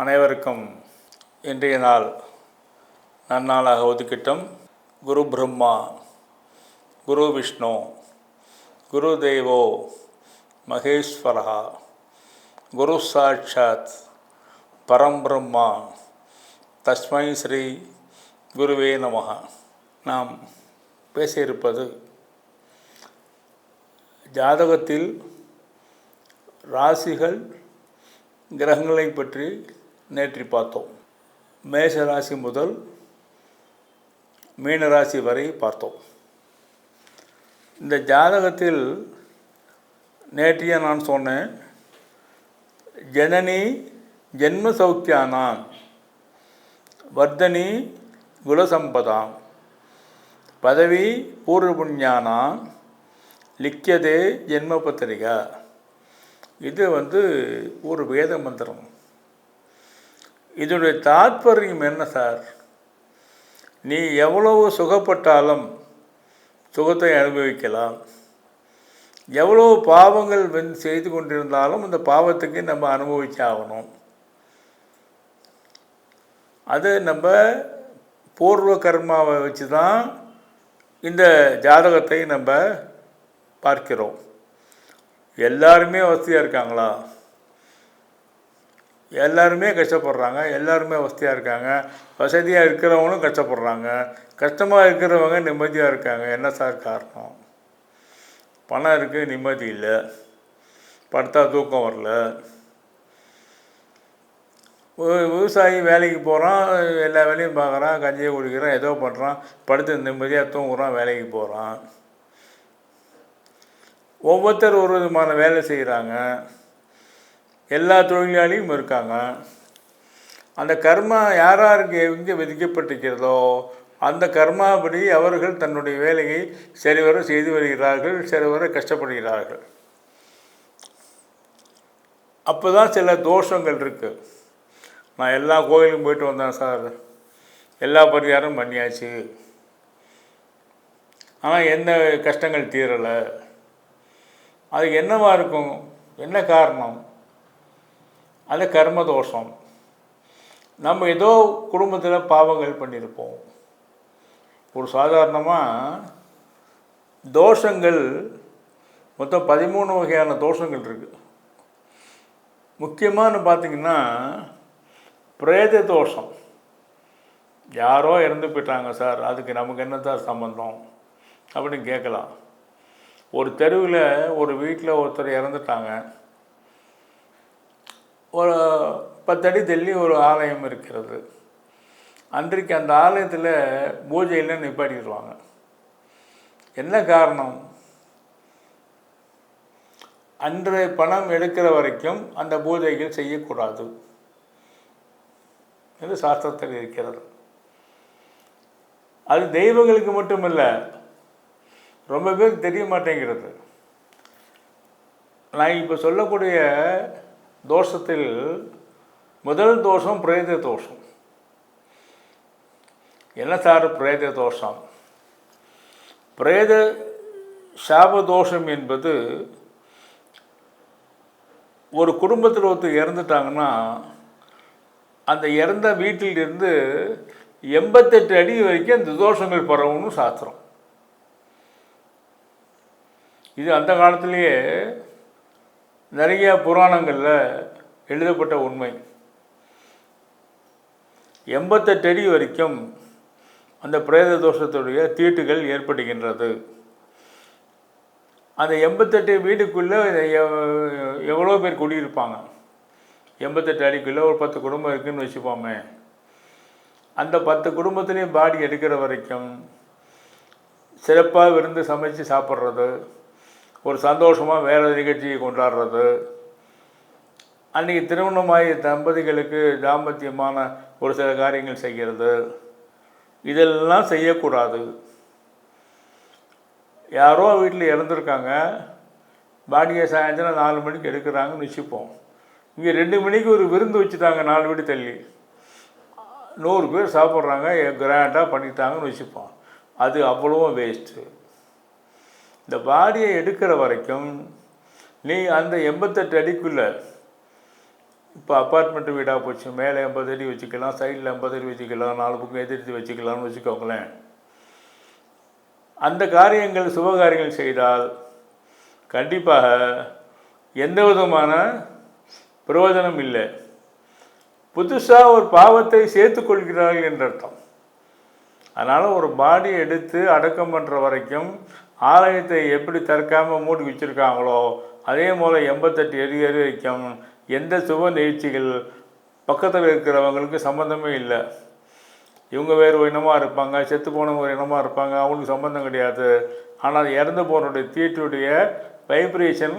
அனைவருக்கும் இன்றைய நாள் நன்னாளாக ஒதுக்கிட்டும். குரு பிரம்மா குரு விஷ்ணு குரு தேவோ மகேஸ்வரா குரு சாட்சாத் பரம்பிரம்மா தஸ்மை ஸ்ரீ குருவே நமக நாம் பேசியிருப்பது ஜாதகத்தில் ராசிகள் கிரகங்களை பற்றி நேற்று பார்த்தோம். மேஷ ராசி முதல் மீனராசி வரை பார்த்தோம். இந்த ஜாதகத்தில் நேற்றைய நான் சொன்னேன் ஜனனி ஜென்ம சௌக்கியானாம் வர்தனி குலசம்பதாம் பதவி பூர்வ புண்ணியானாம் லிக்கியதே ஜென்ம பத்திரிகா இது வந்து ஒரு வேத மந்திரம். இதனுடைய தாற்பயம் என்ன சார்? நீ எவ்வளவு சுகப்பட்டாலும் சுகத்தை அனுபவிக்கலாம். எவ்வளவு பாவங்கள் வந்து செய்து கொண்டிருந்தாலும் இந்த பாவத்துக்கு நம்ம அனுபவிச்சாகணும் அது நம்ம பூர்வ கர்மாவை வச்சு தான் இந்த ஜாதகத்தை நம்ம பார்க்கிறோம். எல்லாருமே வசதியாக இருக்காங்களா? எல்லாருமே கஷ்டப்படுறாங்க எல்லாருமே வசதியாக இருக்காங்க. வசதியாக இருக்கிறவங்களும் கஷ்டப்படுறாங்க. கஷ்டமாக இருக்கிறவங்க நிம்மதியாக இருக்காங்க. என்ன சார் காரணம்? பணம் இருக்குது நிம்மதி இல்லை. படுத்தா தூக்கம் வரல. ஒரு விவசாயி வேலைக்கு போகிறான் எல்லா வேலையும் பார்க்குறான் கஞ்சியை குடிக்கிறான் ஏதோ பண்ணுறான் படுத்து நிம்மதியாக தூங்குறான் வேலைக்கு போகிறான் ஒவ்வொருத்தர் ஒரு விதமான வேலை செய்கிறாங்க எல்லா தொழிலாளியும் இருக்காங்க. அந்த கர்மா யார் யாருக்கு எங்கே விதிக்கப்பட்டிருக்கிறதோ அந்த கர்மாபடி அவர்கள் தன்னுடைய வேலையை சரிவர செய்து வருகிறார்கள் சரிவர கஷ்டப்படுகிறார்கள். அப்போ தான் சில தோஷங்கள் இருக்குது நான் எல்லா கோயிலுக்கும் போயிட்டு வந்தேன் சார். எல்லா பரிகாரம் பண்ணியாச்சு. ஆனால் என்ன கஷ்டங்கள் தீரலை. அது என்னவாக இருக்கும்? என்ன காரணம்? அது கர்ம தோஷம் நம்ம ஏதோ குடும்பத்தில் பாவங்கள் பண்ணியிருப்போம் ஒரு சாதாரணமாக தோஷங்கள் மொத்தம் பதிமூணு வகையான தோஷங்கள் இருக்குது முக்கியமானு பார்த்திங்கன்னா பிரேத தோஷம். யாரோ இறந்து போயிட்டாங்க சார் அதுக்கு நமக்கு என்ன சார் சம்மந்தம் அப்படின்னு கேட்கலாம் ஒரு தெருவில் ஒரு வீட்டில் ஒருத்தர் இறந்துட்டாங்க. ஒரு பத்தடி தள்ளி ஒரு ஆலயம் இருக்கிறது. அன்றைக்கு அந்த ஆலயத்தில் பூஜையில் நிப்பாட்டிடுவாங்க. என்ன காரணம்? அன்றைய பணம் எடுக்கிற வரைக்கும் அந்த பூஜைகள் செய்யக்கூடாது. என்று சாஸ்திரத்தில் இருக்கிறது. அது தெய்வங்களுக்கு மட்டுமல்ல ரொம்ப பேருக்கு தெரிய மாட்டேங்கிறது. நான் இப்போ சொல்லக்கூடிய தோஷத்தில் முதல் தோஷம் பிரேத தோஷம். என்ன சார் பிரேத தோஷம்? பிரேத சாப தோஷம் என்பது ஒரு குடும்பத்தில் ஒருத்தர் இறந்துட்டாங்கன்னா அந்த இறந்த வீட்டிலிருந்து எண்பத்தெட்டு அடி வரைக்கும் அந்த தோஷங்கள் பரவும்னு சாஸ்திரம். இது அந்த காலத்திலேயே நிறைய புராணங்களில் எழுதப்பட்ட உண்மை. எண்பத்தெட்டு அடி வரைக்கும் அந்த பிரேத தோஷத்துடைய தீட்டுகள் ஏற்படுகின்றது. அந்த எண்பத்தெட்டு வீட்டுக்குள்ளே எவ்வளோ பேர் குடியிருப்பாங்க? எண்பத்தெட்டு அடிக்குள்ளே ஒரு பத்து குடும்பம் இருக்குதுன்னு வச்சுப்போமே அந்த பத்து குடும்பத்துலேயும் பாடி எடுக்கிற வரைக்கும் சிறப்பாக விருந்து சமைச்சு சாப்பிட்றது ஒரு சந்தோஷமாக வேறு நிகழ்ச்சியை கொண்டாடுறது. அன்றைக்கி திருமணமாகிய தம்பதிகளுக்கு தாம்பத்தியமான ஒரு சில காரியங்கள் செய்கிறது. இதெல்லாம் செய்யக்கூடாது. யாரோ வீட்டில் இறந்துருக்காங்க. பாடியை சாயந்தரம் நாலு மணிக்கு எடுக்கிறாங்கன்னு வச்சுப்போம் இங்கே ரெண்டு மணிக்கு ஒரு விருந்து வச்சுட்டாங்க நாலு வீடு தள்ளி. நூறு பேர் சாப்பிட்றாங்க கிராண்டாக பண்ணிட்டாங்கன்னு வச்சுப்போம் அது அவ்வளவும் வேஸ்ட்டு இந்த பாடியை எடுக்கிற வரைக்கும் நீ அந்த எண்பத்தெட்டு அடிக்குள்ளே இப்போ அப்பார்ட்மெண்ட்டு வீடாக போச்சு மேலே எண்பது அடி வச்சுக்கலாம் சைடில் எண்பது அடி வச்சுக்கலாம் நாலு பக்கம் எதிர்த்து வச்சுக்கலாம்னு வச்சுக்கோங்களேன். அந்த காரியங்கள் சுபகாரியங்கள் செய்தால் கண்டிப்பாக எந்த விதமான பிரயோஜனம் இல்லை. புதுசாக ஒரு பாவத்தை சேர்த்து கொள்கிறார்கள் என்ற அர்த்தம். அதனால் ஒரு பாடி எடுத்து அடக்கம் பண்ணுற வரைக்கும் ஆலயத்தை எப்படி திறக்காமல் மூடி வச்சுருக்காங்களோ அதே போல் எண்பத்தெட்டு எரி எரி வரைக்கும் எந்த சுப நிகழ்ச்சிகள் பக்கத்தில் இருக்கிறவங்களுக்கு சம்மந்தமே இல்லை. இவங்க வேறு ஒரு இனமாக இருப்பாங்க செத்து போனவங்க ஒரு இனமாக இருப்பாங்க அவங்களுக்கு சம்மந்தம் கிடையாது. ஆனால் இறந்து போனோடைய தீட்டுடைய வைப்ரேஷன்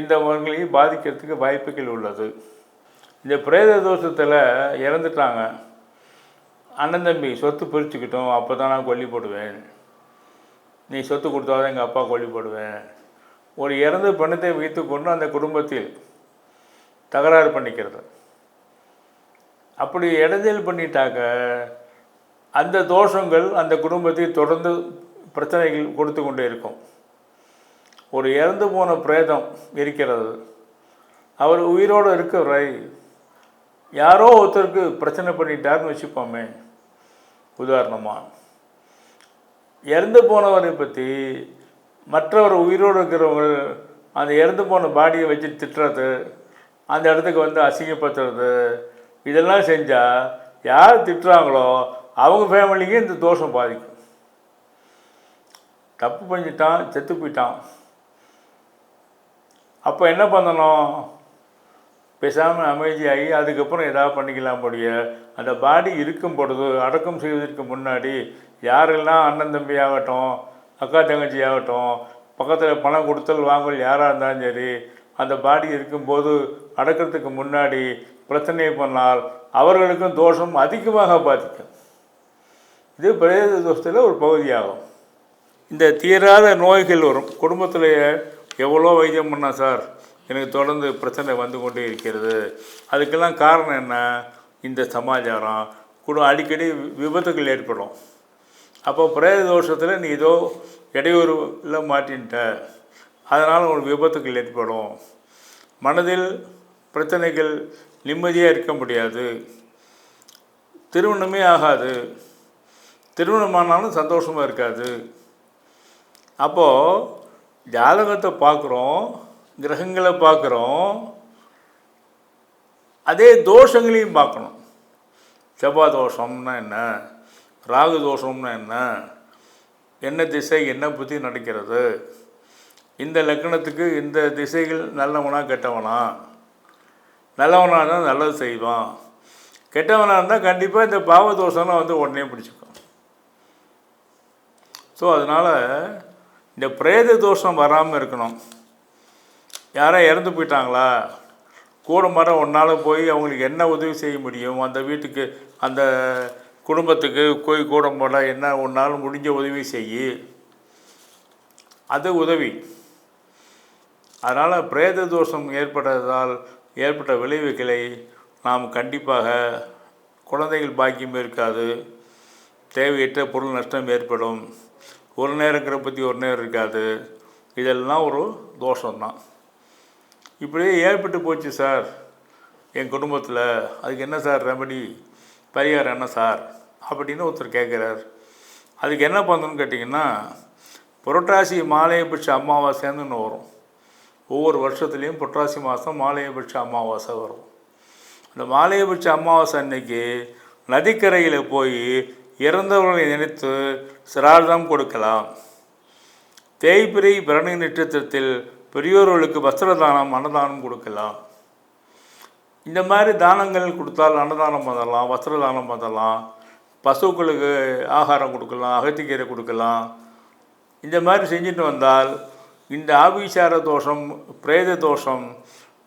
இந்த மரங்களையும் பாதிக்கிறதுக்கு வாய்ப்புகள் உள்ளது. இந்த பிரேத தோஷத்தில் இறந்துட்டாங்க. அண்ணன் தம்பி சொத்து பிரிச்சுக்கிட்டோம் அப்போ தான் நான் கொல்லி போடுவேன். நீ சொத்து கொடுத்தாதான் எங்கள் அப்பா கொல்லி ஒரு இறந்த பணத்தை வைத்துக்கொண்டு அந்த குடும்பத்தில் தகராறு பண்ணிக்கிறது. அப்படி இடைஞ்சல் பண்ணிட்டாக்க அந்த தோஷங்கள் அந்த குடும்பத்தை தொடர்ந்து பிரச்சனைகள் கொடுத்து கொண்டே இருக்கும். ஒரு இறந்து போன பிரேதம் இருக்கிறது. அவர் உயிரோடு இருக்க யாரோ ஒருத்தருக்கு பிரச்சனை பண்ணிட்டாருன்னு வச்சுப்போமே. உதாரணமாக இறந்து போனவரை பற்றி மற்றவர் உயிரோடு இருக்கிறவங்க அந்த இறந்து போன பாடியை வச்சு திட்டுறது அந்த இடத்துக்கு வந்து அசிங்கப்படுத்துறது இதெல்லாம் செஞ்சால் யார் திட்டுறாங்களோ அவங்க ஃபேமிலிக்கு இந்த தோஷம் பாதிக்கும். தப்பு பண்ணிட்டான் செத்து போயிட்டான். அப்போ என்ன பண்ணணும்? பேசாமல் அமைதியாகி அதுக்கப்புறம் எதாவது பண்ணிக்கலாம் முடிய அந்த பாடி இருக்கும் பொழுது அடக்கம் செய்வதற்கு முன்னாடி யாரெல்லாம் அண்ணன் தம்பி ஆகட்டும் அக்கா தங்கச்சி ஆகட்டும் பக்கத்தில் பணம் கொடுத்தல் வாங்கல் யாராக இருந்தாலும் சரி அந்த பாடி இருக்கும்போது அடக்கிறதுக்கு முன்னாடி பிரச்சனை பண்ணால் அவர்களுக்கும் தோஷம் அதிகமாக பாதிக்கும். இது பிரேத தோஷத்தில் ஒரு பகுதியாகும். இந்த தீராத நோய்கள் வரும். குடும்பத்தில் எவ்வளோ வைத்தியம் பண்ணால் சார்? எனக்கு தொடர்ந்து பிரச்சனை வந்து கொண்டே இருக்கிறது. அதுக்கெல்லாம் காரணம் என்ன? இந்த சமாச்சாரம். கூட அடிக்கடி வி- விபத்துகள் ஏற்படும். அப்போ பிரேத தோஷத்தில் நீ ஏதோ இடையூறுல மாட்டின்ட்ட. அதனால் ஒரு விபத்துகள் ஏற்படும். மனதில் பிரச்சனைகள் நிம்மதியாக இருக்க முடியாது. திருமணமே ஆகாது. திருமணமானாலும் சந்தோஷமாக இருக்காது. அப்போது ஜாதகத்தை பார்க்குறோம். கிரகங்களை பார்க்குறோம் அதே தோஷங்களையும் பார்க்கணும். செவ்வாய் தோஷம்னா என்ன? ராகு தோஷம்னா என்ன? என்ன திசை என்ன புத்தி நடக்கிறது? இந்த லக்கணத்துக்கு இந்த திசைகள் நல்லவனா கெட்டவனா? நல்லவனாக இருந்தால் நல்லது செய்வான். கெட்டவனாக இருந்தால் கண்டிப்பாக இந்த பாவதோஷம்லாம் வந்து உடனே பிடிச்சிக்கும். ஸோ அதனால் இந்த பிரேத தோஷம் வராமல் இருக்கணும். யாரோ இறந்து போயிட்டாங்களா? கூட மரம் ஒன்றால் போய் அவங்களுக்கு என்ன உதவி செய்ய முடியும்? அந்த வீட்டுக்கு அந்த குடும்பத்துக்கு போய் கூட போட என்ன ஒன்றால் முடிஞ்ச உதவி செய் அது உதவி. அதனால் பிரேத தோஷம் ஏற்பட்டதால் ஏற்பட்ட விளைவுகளை நாம் கண்டிப்பாக குழந்தைகள் பாக்கியம் இருக்காது. தேவையற்ற பொருள் நஷ்டம் ஏற்படும். ஒரு நேரங்கிற பற்றி ஒரு நேரம் இருக்காது. இதெல்லாம் ஒரு தோஷம்தான். இப்படியே ஏற்பட்டு போச்சு சார். என் குடும்பத்தில். அதுக்கு என்ன சார் ரெமடி பரிகாரம் என்ன சார்? அப்படின்னு ஒருத்தர் கேட்குறார் அதுக்கு என்ன பண்ணணும்னு கேட்டிங்கன்னா புரட்டாசி மாலையபட்ச அமாவாசைன்னு ஒன்று வரும். ஒவ்வொரு வருஷத்துலேயும் புரட்டாசி மாதம் மாலையபட்ச அமாவாசை வரும். அந்த மாலையபட்ச அமாவாசை அன்னைக்கு நதிக்கரையில் போய் இறந்தவர்களை நினைத்து சிரார்த்தம் கொடுக்கலாம். தேய்பிரை பரணி நட்சத்திரத்தில் பெரியோர்களுக்கு வஸ்திரதானம் அன்னதானம் கொடுக்கலாம். இந்த மாதிரி தானங்கள் கொடுத்தால் அன்னதானம் பண்ணலாம் வஸ்திரதானம் பண்ணலாம் பசுக்களுக்கு ஆகாரம் கொடுக்கலாம் அகத்திக்கீரை கொடுக்கலாம். இந்த மாதிரி செஞ்சுட்டு வந்தால் இந்த ஆபிசார தோஷம் பிரேத தோஷம்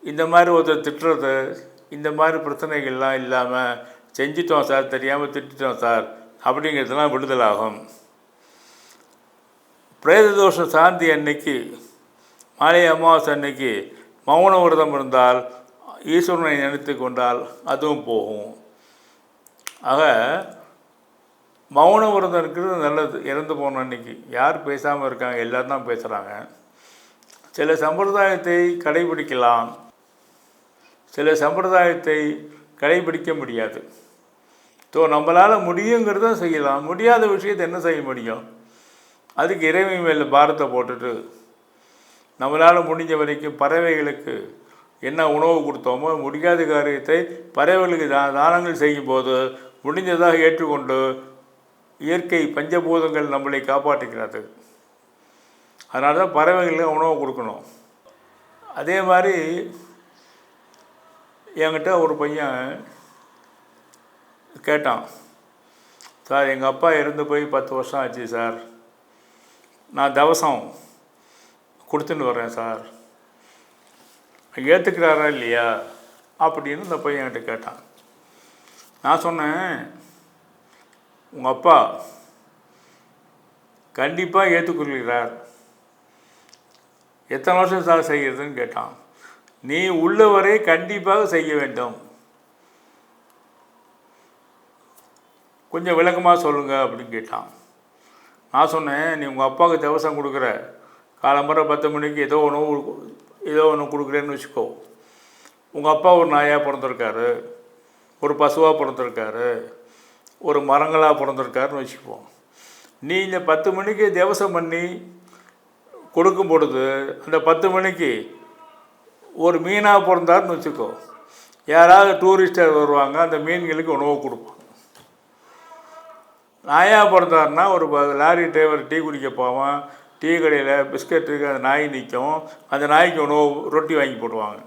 இந்த மாதிரி ஒருத்தர் திட்டுறது இந்த மாதிரி பிரச்சனைகள்லாம் இல்லாமல் செஞ்சிட்டோம் சார் தெரியாமல் திட்டோம் சார் அப்படிங்கிறதுலாம் விடுதலாகும். பிரேத தோஷ சாந்தி அன்னைக்கு மாலை அமாவாசை அன்னைக்கு மௌன விரதம் இருந்தால் ஈஸ்வரனை நினைத்து கொண்டால் அதுவும் போகும். ஆக மௌன விரதம் இருக்கிறது நல்லது. இறந்து போன அன்னைக்கு யார் பேசாமல் இருக்காங்க? எல்லோரும் தான் பேசுகிறாங்க சில சம்பிரதாயத்தை கடைபிடிக்கலாம். சில சம்பிரதாயத்தை கடைபிடிக்க முடியாது. ஸோ நம்மளால் முடியுங்கிறத செய்யலாம். முடியாத விஷயத்தை என்ன செய்ய முடியும்? அதுக்கு இறைவன் மேலே பாரத்தை போட்டுட்டு நம்மளால் முடிஞ்ச வரைக்கும் பறவைகளுக்கு என்ன உணவு கொடுத்தோமோ முடியாத காரியத்தை பறவைகளுக்கு தா தானங்கள் செய்யும்போது முடிஞ்சதாக ஏற்றுக்கொண்டு இயற்கை பஞ்சபூதங்கள் நம்மளை காப்பாற்றுகிறது. அதனால தான் பறவைகளுக்கு உணவு கொடுக்கணும். அதே மாதிரி என்கிட்ட ஒரு பையன் கேட்டான் சார் எங்கள் அப்பா இருந்து போய் பத்து வருஷம் ஆச்சு சார். நான் தவசம் கொடுத்துன்னு வர்றேன் சார். ஏற்றுக்கிறாரா இல்லையா? அப்படின்னு இந்த பையன் என்கிட்ட கேட்டான். நான் சொன்னேன் உங்கள் அப்பா கண்டிப்பாக ஏற்றுக்கொள்கிறார் எத்தனை வருஷம் சார் செய்கிறதுன்னு கேட்டான். நீ உள்ளவரை கண்டிப்பாக செய்ய வேண்டும். கொஞ்சம் விளக்கமாக சொல்லுங்கள் அப்படின்னு கேட்டான். நான் சொன்னேன் நீ உங்கள் அப்பாவுக்கு தவசம் கொடுக்குற. காலம்பரம் பத்து மணிக்கு ஏதோ ஒன்று ஏதோ ஒன்று கொடுக்குறேன்னு வச்சுக்கோ. உங்கள் அப்பா ஒரு நாயாக பிறந்திருக்காரு ஒரு பசுவாக பிறந்திருக்காரு ஒரு மரங்களாக பிறந்திருக்காருன்னு வச்சுக்குவோம் நீ இந்த பத்து மணிக்கு தேவசம் பண்ணி கொடுக்கும் பொழுது அந்த பத்து மணிக்கு ஒரு மீனாக பிறந்தாருன்னு வச்சுக்கோ. யாராவது டூரிஸ்டர் வருவாங்க அந்த மீன்களுக்கு உணவு கொடுப்பாங்க. நாயாக பிறந்தாருன்னா ஒரு ப- லாரி டிரைவர் டீ குடிக்க போவான் டீ கடையில் பிஸ்கட்டுக்கு அந்த நாய் நிற்கும் அந்த நாய்க்கு உணவு ரொட்டி வாங்கி போடுவாங்க.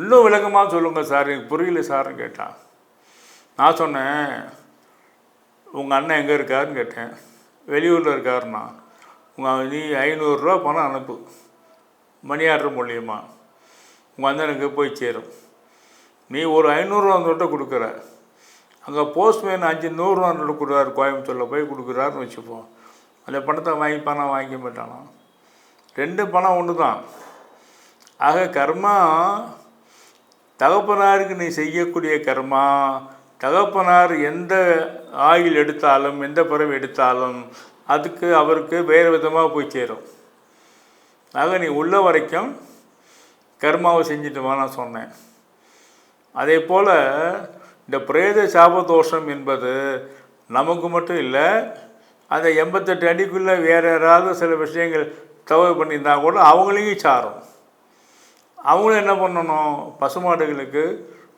இன்னும் விளக்கமாக சொல்லுங்கள் சார். எனக்கு புரியல சார்னு கேட்டான். நான் சொன்னேன் உங்கள் அண்ணன் எங்கே இருக்காருன்னு கேட்டேன். வெளியூரில் இருக்காருண்ணா. உங்கள் நீ ஐநூறுரூவா பணம் அனுப்பு. மணி ஆர்டர் மூலியமாக உங்கள் அண்ணனுக்கு போய் சேரும். நீ ஒரு ஐநூறுரூவா நோட்டை கொடுக்குற. அங்கே போஸ்ட்மேன் அஞ்சு நூறுரூவா நோட்டு கொடுக்குறாரு. கோயம்புத்தூரில் போய் கொடுக்குறாருன்னு வச்சுப்போம். அந்த பணத்தை வாங்கி பணம் வாங்கிக்க மாட்டானா ரெண்டு பணம் ஒன்று தான். ஆக கர்மா தகப்பனாருக்கு நீ செய்யக்கூடிய கர்மா தகப்பனார் எந்த ஆயில் எடுத்தாலும் எந்த பிறவி எடுத்தாலும் அதுக்கு அவருக்கு வேறு விதமாக போய் சேரும். ஆக நீ உள்ள வரைக்கும் கர்மாவை செஞ்சுட்டு வா நான் சொன்னேன். அதே போல் இந்த பிரேத சாபதோஷம் என்பது நமக்கு மட்டும் இல்லை அந்த எண்பத்தெட்டு அடிக்குள்ளே வேறு யாராவது சில விஷயங்கள் தவறு பண்ணியிருந்தா கூட அவங்களையும் சாரும். அவங்களும் என்ன பண்ணணும்? பசுமாடுகளுக்கு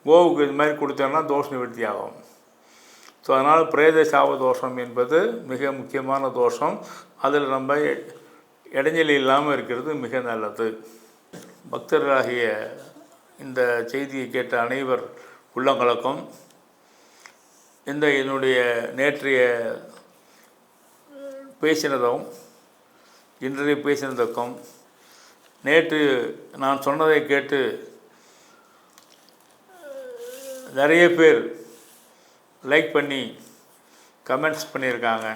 கோவுக்கு இது மாதிரி கொடுத்தோன்னா தோஷ நிவர்த்தி ஆகும். ஸோ அதனால் பிரேத சாப தோஷம் என்பது மிக முக்கியமான தோஷம். அதில் நம்ம இடைஞ்சல் இல்லாமல் இருக்கிறது மிக நல்லது. பக்தர்களாகிய இந்த செய்தியை கேட்ட அனைவர் உள்ளங்களுக்கும் இந்த என்னுடைய நேற்றைய பேசினதும் இன்றைய பேசினதுக்கும் நேற்று நான் சொன்னதை கேட்டு நிறைய பேர் லைக் பண்ணி கமெண்ட்ஸ் பண்ணியிருக்காங்க.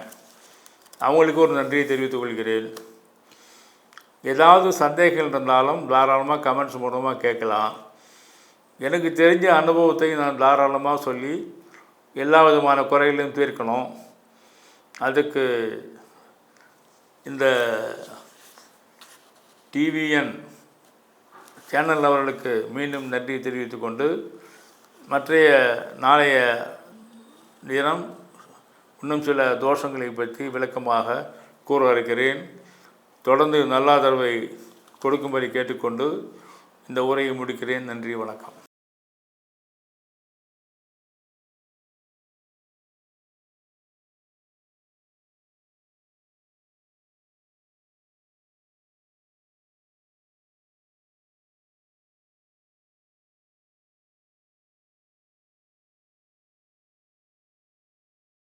அவங்களுக்கு ஒரு நன்றியை தெரிவித்துக் கொள்கிறேன். ஏதாவது சந்தேகங்கள் இருந்தாலும் தாராளமாக கமெண்ட்ஸ் மூலமாக கேட்கலாம். எனக்கு தெரிஞ்ச அனுபவத்தை நான் தாராளமாக சொல்லி எல்லா விதமான குறைகளையும் தீர்க்கணும். அதுக்கு இந்த டிவிஎன் சேனல் அவர்களுக்கு மீண்டும் நன்றி தெரிவித்துக் கொண்டு மற்றைய நாளைய தினம் இன்னும் சில தோஷங்களை பற்றி விளக்கமாக கூற இருக்கிறேன் தொடர்ந்து நல்லாதரவை கொடுக்கும்படி கேட்டுக்கொண்டு இந்த உரையை முடிக்கிறேன். நன்றி வணக்கம்.